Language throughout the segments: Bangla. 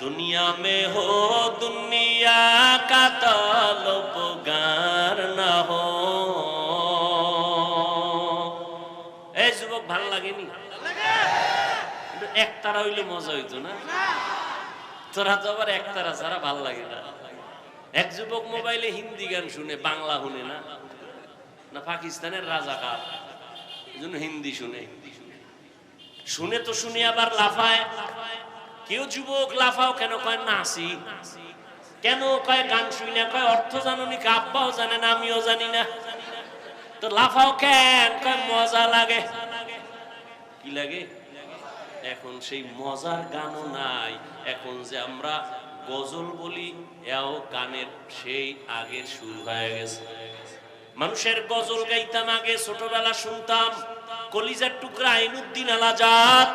दुनिया में हो दुनिया का তালবগার না হো এই যুবক ভাল লাগেনি কিন্তু একতারা হইলে মজা হইতো না তোরা তো আবার একতারা ছাড়া ভাল লাগে না এক যুবক মোবাইলে হিন্দি গান শুনে বাংলা শুনে না না পাকিস্তানের রাজাকার এই জন্য হিন্দি শুনে শুনে তো শুনে আবার লাফায় কেউ যুবক লাফাও কেন? কয় নাসি। কেন? কয় গান শুই না কয় অর্থ জানো নি আব্বাও জানে না, আমিও জানি না। তো লাফাও কেন? কয় মজা লাগে। কি লাগে? এখন সেই মজার গানও নাই। এখন যে আমরা গজল বলি, এও গানের সেই আগের শুরু হয়ে গেছে। মানুষের গজল গাইতাম আগে, ছোটবেলা শুনতাম, কলিজার টুকরা আইনুদ্দিন আলাজাত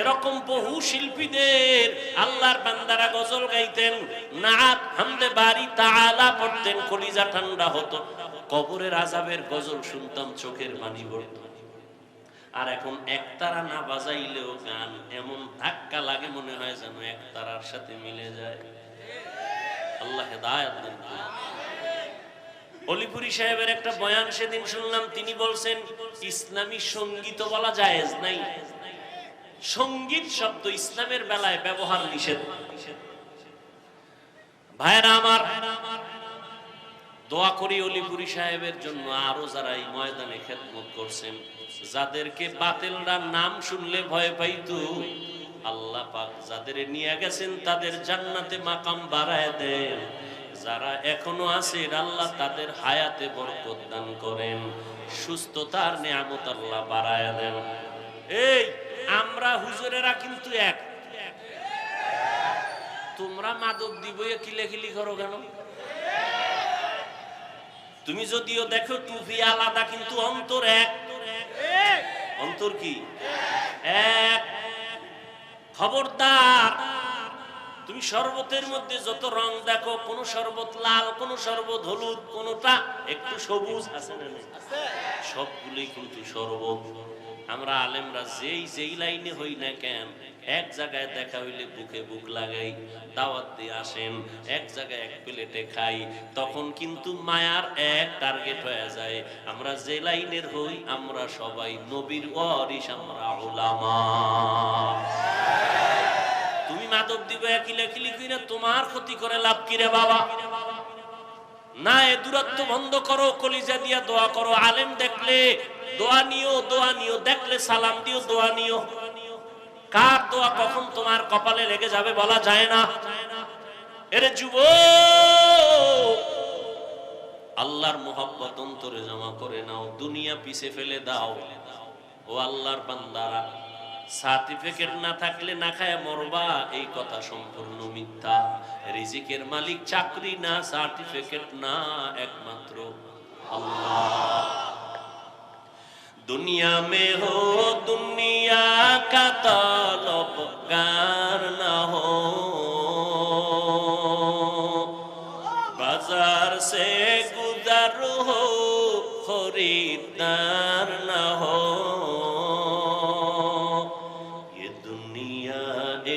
এরকম বহু শিল্পীদের আল্লাহর বান্দারা গজল গাইতেন, নাত হামদে বাড়ি তাআলা পড়তেন, কলিজা ঠান্ডা হতো। কবরের আজাবের গজল শুনতাম, চোখের পানি পড়ত আর এখন একতারা না বাজাইলেও গান এমন ধাক্কা লাগে মনে হয় যেন একতারার সাথে মিলে যায়। আল্লাহ অলিপুরি সাহেবের একটা বয়ান সেদিন শুনলাম, তিনি বলছেন, ইসলামী সংগীত বলা জায়েজ নাই। সংগীত শব্দ ইসলামের বেলায় ব্যবহার নিষেধ। ভাইরা আমার, দোয়া করি অলিপুরি সাহেবের জন্য আরও যারা এই ময়দানে খেদমত করছেন, যাদেরকে বাতিলরা নাম শুনলে ভয় পাইতো, আল্লাহ পাক যাদের নিয়ে গেছেন তাদের জান্নাতে মাকাম বাড়ায় দেন। যারা এখনও আছে, আল্লাহ তাদের হায়াতে বরকত দান করেন, সুস্থতার নিয়ামত আল্লাহ বাড়ায় দেন। এই আমরা হুজুরেরা কিন্তু এক। তোমরা মাদক দিব কিলেখিলি করো কেন? তুমি যদিও দেখো টুপি আলাদা, কিন্তু অন্তর এক। অন্তর কি? এক। খবরদার। তুমি শরবতের মধ্যে যত রং দেখো, কোন শরবত লাল, কোন শরবত হলুদ, কোনটা একটু সবুজ আছে না? সবগুলোই কিন্তু শরবত। আমরা আলেমরা যেই যেই লাইনে হই না কেন, এক জায়গায় দেখা হইলে বুকে বুক লাগাই, দাওয়াত দিয়ে আসেন, এক জায়গায় এক প্লেটে খাই, তখন কিন্তু মায়ার এক টার্গেট হয়ে যায়। আমরা যে লাইনের হই, আমরা সবাই নবীর ওয়ারিস আমরা উলামা। তুমি মাদক দিবে কিলে কিলি কিনে তোমার ক্ষতি করে লাভ কিরে বাবা? না এ দূরত্ব বন্ধ করো, কলিজা দিয়া দোয়া করো। আলেম দেখলে দোয়া নিও দোয়া নিও। দেখলে সালাম দিও, দোয়া নিও। কার দোয়া কখন তোমার কপালে লেগে যাবে বলা যায় না। এরে যুব আল্লাহর মোহাব্বত অন্তরে জমা করে নাও, দুনিয়া পিছে ফেলে দাও। ও আল্লাহর বান্দারা। সার্টিফিকেট না থাকলে না খায় মরবা, এই কথা সম্পূর্ণ মিথ্যা। রিজিকের মালিক চাকরি না, সার্টিফিকেট না, একমাত্র দুনিয়া মে হো, দুনিয়া কা তলব গান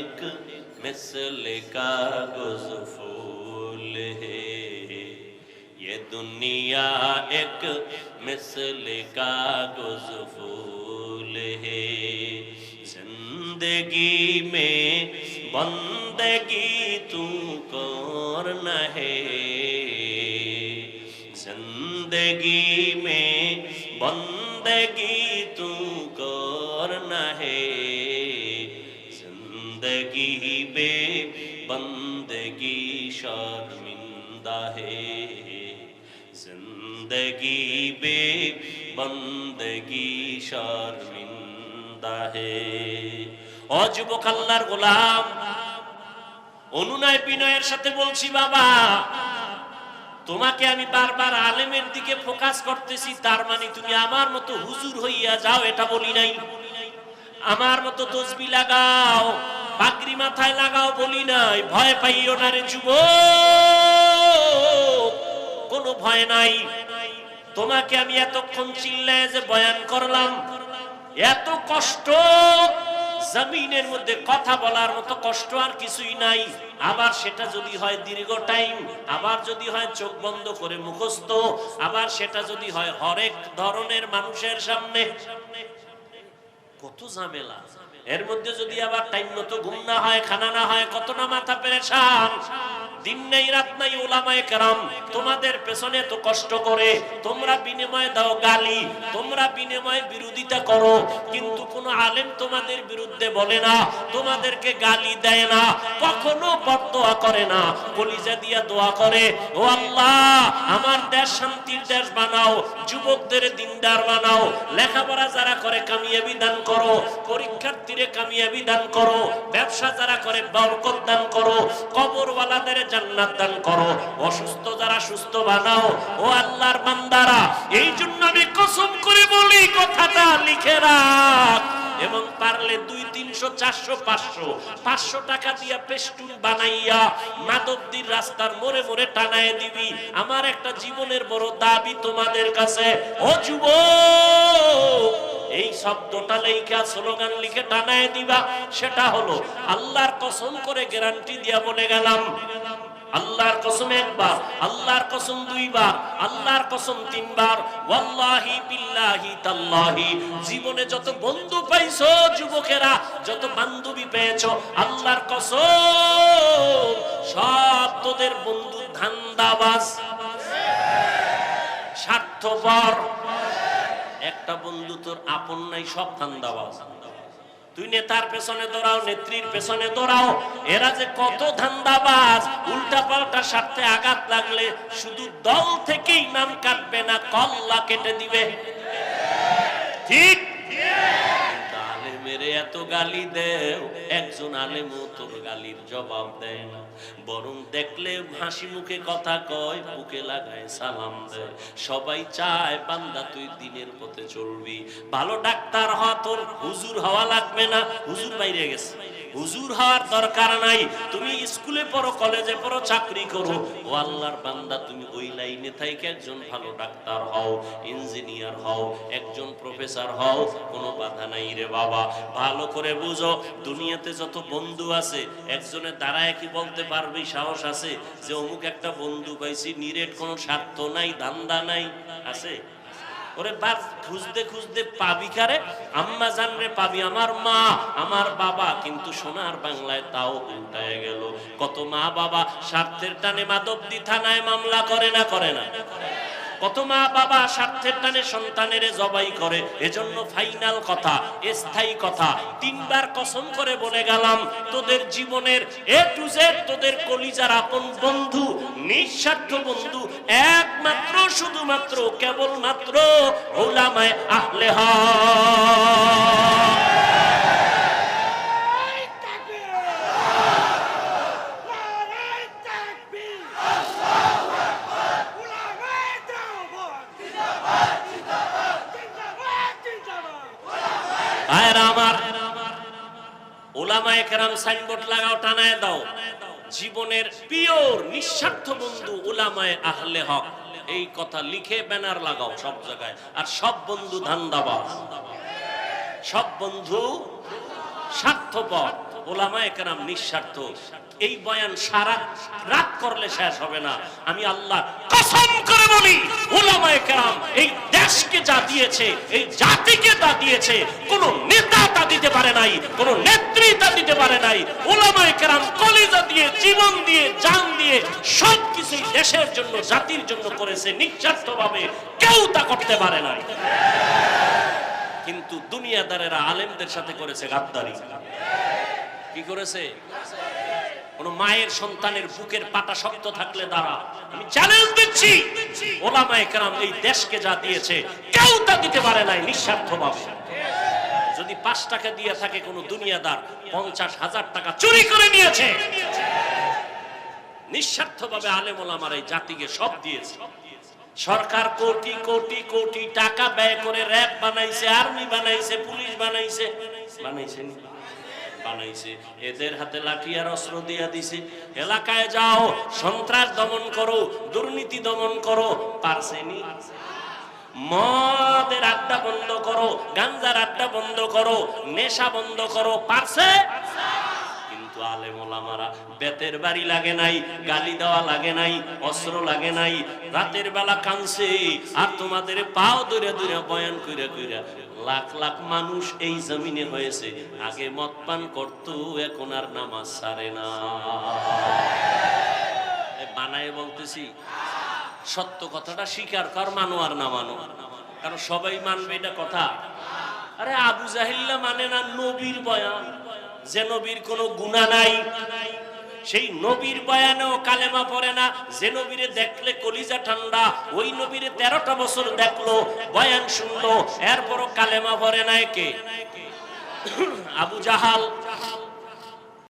एक मिसल कागज़ फूल है। ये दुनिया एक मिसल का फूल है। ज़िंदगी में बंदगी तू कौन है? ज़िंदगी शर्मिंदा है जिंदगी बे बंदगी शर्मिंदा है অযুবক আল্লাহর গোলাম অনুনয় বিনয়ের সাথে বলছি বাবা তোমাকে আমি বারবার আলেমের দিকে ফোকাস করতেছি তার মানে তুমি আমার মতো হুজুর হইয়া যাও এটা বলি নাই আমার মতো তসবি লাগাও পাগড়ি মাথায় লাগাও বলি নাই ভয় পাইও না রে যুব কোনো ভয় নাই। তোমাকে আমি এতক্ষণ চিল্লায় যে বয়ান করলাম, এত কষ্ট, জমিনের মধ্যে কথা বলার মতো কষ্ট আর কিছুই নাই। আবার সেটা যদি হয় দীর্ঘ টাইম, আবার যদি হয় চোখ বন্ধ করে মুখস্থ, আবার সেটা যদি হয় হরেক ধরনের মানুষের সামনে। কত ঝামেলা। এর মধ্যে যদি আবার টাইম মতো ঘুম না হয়, খানা না হয়, কত না মাথা পেরেছান দিন নেই, রাত নাই ওলামায়ে কেরাম। তোমাদের পেছনে তো কষ্ট করে। তোমরা বিনিময়ে দাও গালি, তোমরা বিনিময়ে বিরোধিতা করো। কিন্তু কোন আলেম তোমাদের বিরুদ্ধে বলে না, তোমাদেরকে গালি দেয় না, কখনো বদদোয়া করে না, কলিজা দিয়া দোয়া করে। ও আল্লাহ, আমার দেশ শান্তির দেশ বানাও, যুবকদের দিনদার বানাও, লেখাপড়া যারা করে কামিয়াবি দান করো, পরীক্ষার্থীরে কামিয়াবি দান করো, ব্যবসা যারা করে বরকত দান করো, কবরওয়ালাদের জান্নাত দান করো। অসুস্থ যারা সুস্থ বানাও। ও আল্লাহর বান্দারা, এই জন্য আমি কসম করে বলি, কথাটা লিখে রাখ। এবং পারলে দুই তিনশো, চারশো, পাঁচশো পাঁচশো টাকা দিয়া পেস্টুন বানাইয়া মাধবদীর রাস্তার মোড়ে মোড়ে টানায় দিবি। আমার একটা জীবনের বড় দাবি তোমাদের কাছে। ও যুব এই শব্দটা লেখা স্লোগান লিখে টানায় দিবা। সেটা হলো, আল্লাহর কসম করে গ্যারান্টি দিয়া বলে গেলাম। আল্লাহর কসম একবার, আল্লাহর কসম দুইবার, আল্লাহর কসম তিনবার। ওয়াল্লাহি বিল্লাহি তাল্লাহি। জীবনে যত বন্ধু পাইছো যুবকেরা, যত বান্ধবী পেয়েছ, আল্লাহর কসম, সব তোদের বন্ধু ধান্দাবাজ। স্বার্থপর। একটা বন্ধু তোর আপন নাই, সব ধান্দাবাজ। তুই নেতার পেছনে দৌড়াও, নেত্রীর পেছনে দৌড়াও। এরা যে কত ধান্দাবাজ, উল্টা পাল্টা স্বার্থে আঘাত লাগলে শুধু দল থেকেই নাম কাটবে না, কল্লা কেটে দিবে। ঠিক এত গালি দেও, একজন আলেমও তোর গালির জবাব দেয় না। বরং দেখলে হাসি মুখে কথা কয়, বুকে লাগায় সালাম দেয়। সবাই চায়, বান্দা তুই দিনের পথে চলবি। ভালো ডাক্তার হওয়া তোর হুজুর হওয়া লাগবে না। হুজুর বাইরে গেছে। হুজুর হওয়ার দরকার নাই। তুমি স্কুলে পড়ো, কলেজে পড়ো, চাকরি করো। ও আল্লাহর বান্দা, তুমি ওই লাইনে থাইকে একজন ভালো ডাক্তার হও, ইঞ্জিনিয়ার হও, একজন প্রফেসর হও, কোনো বাধা নাই রে বাবা। ভালো করে বুঝো, দুনিয়াতে যত বন্ধু আছে একজনের দাঁড়ায় কি বলতে পারবি, সাহস আছে যে অমুক একটা বন্ধু পাইছি, নিরেট কোনো স্বার্থ নাই, ধান্দা নাই, আছে? ওরে বাপ খুঁজতে খুঁজতে পাবি কারে? আম্মা জান রে পাবি, আমার মা, আমার বাবা। কিন্তু সোনার বাংলায় তাও উল্টায় গেল। কত মা বাবা স্বার্থের টানে মাদবদি থানায় মামলা করে না করে না। কত মা বাবা স্বার্থের টানে সন্তানের জবাই করে, এজন্য ফাইনাল কথা, স্থায়ী কথা। তিনবার কসম করে বলে গেলাম, তোদের জীবনের এ টু জেড তোদের কলিজার আপন বন্ধু, নিঃস্বার্থ বন্ধু, একমাত্র, শুধুমাত্র, কেবলমাত্র ওলামায় আহলে হক ওলামায়ে কেরাম সাইনবোর্ড লাগাও, টানায় দাও। জীবনের পিওর, নিঃস্বার্থ বন্ধু ওলামায় আহলে হক। এই কথা লিখে ব্যানার লাগাও সব জায়গায়। আর সব বন্ধু ধান্দাবাজ। সব বন্ধু স্বার্থপর। কেরাম নিঃস্বার্থ। এই বয়ান সারা রাত করলে শেষ হবে না। আমি আল্লাহ কসম করে বলি এই দেশকে যা দিয়েছে, এই জাতিকে তা দিয়েছে, কোন নেতা তা দিতে পারে নাই, কোন নেত্রী তা দিতে পারে নাই। দিয়ে, জীবন দিয়ে দিয়ে সব কিছুই দেশের জন্য, জাতির জন্য করেছে, নিঃস্বার্থভাবে কেউ তা করতে পারে নাই। কিন্তু দুনিয়াদারেরা আলেমদের সাথে করেছে গাদ্দারি। কি করেছে? কোন মায়ের সন্তানের বুকের পাটা শক্ত থাকলে দাঁড়া আমি চ্যালেঞ্জ দিচ্ছি। ওলামায়ে কেরাম এই দেশকে যা দিয়েছে, কেউ তা দিতে পারে নাই নিঃস্বার্থভাবে। যদি পাঁচ টাকা দিয়ে থাকে কোন দুনিয়াদার, পঞ্চাশ হাজার টাকা চুরি করে নিয়েছে। নিঃস্বার্থভাবে আলেম ওলামার এই জাতিকে সব দিয়েছে। সরকার কোটি কোটি কোটি টাকা ব্যয় করে র্যাব বানাইছে, আর্মি বানাইছে, পুলিশ বানাইছে। বানাইছে? বানাইছে। এদের হাতে লাঠি আর অস্ত্র দিয়া দিছে। এলাকায় যাও, সন্ত্রাস দমন করো, দুর্নীতি দমন করো পারছেনি মদের আড্ডা বন্ধ করো, গাঞ্জার আড্ডা বন্ধ করো, নেশা বন্ধ করো, পারছে? বেতের বাড়ি লাগে নাই, গালি দেওয়া লাগে নাই, অস্ত্র লাগে নাই, রাতের বেলা কানছে আর তোমাদের পাও দূরে দূরে বয়ান কইরা কইরা লাখ লাখ মানুষ এই জমিনে হয়েছে, আগে মদ পান করতো, এখন আর নামাজ সারে না। বানায় বলতেছি, সত্য কথাটা স্বীকার কর, মানো আর না মানো। কারণ সবাই মানবে এটা কথা। আরে আবু জাহিল্লা মানে না নবীর বয়ান। যে নবীর কোনো গুণা নাই, সেই নবীর বয়ানেও কালেমা পড়ে না। যে নবীরে দেখলে কলিজা ঠান্ডা, ওই নবীরে তেরোটা বছর দেখল, বয়ান শুনলো, এরপরও কালেমা পড়ে না একে আবু জাহাল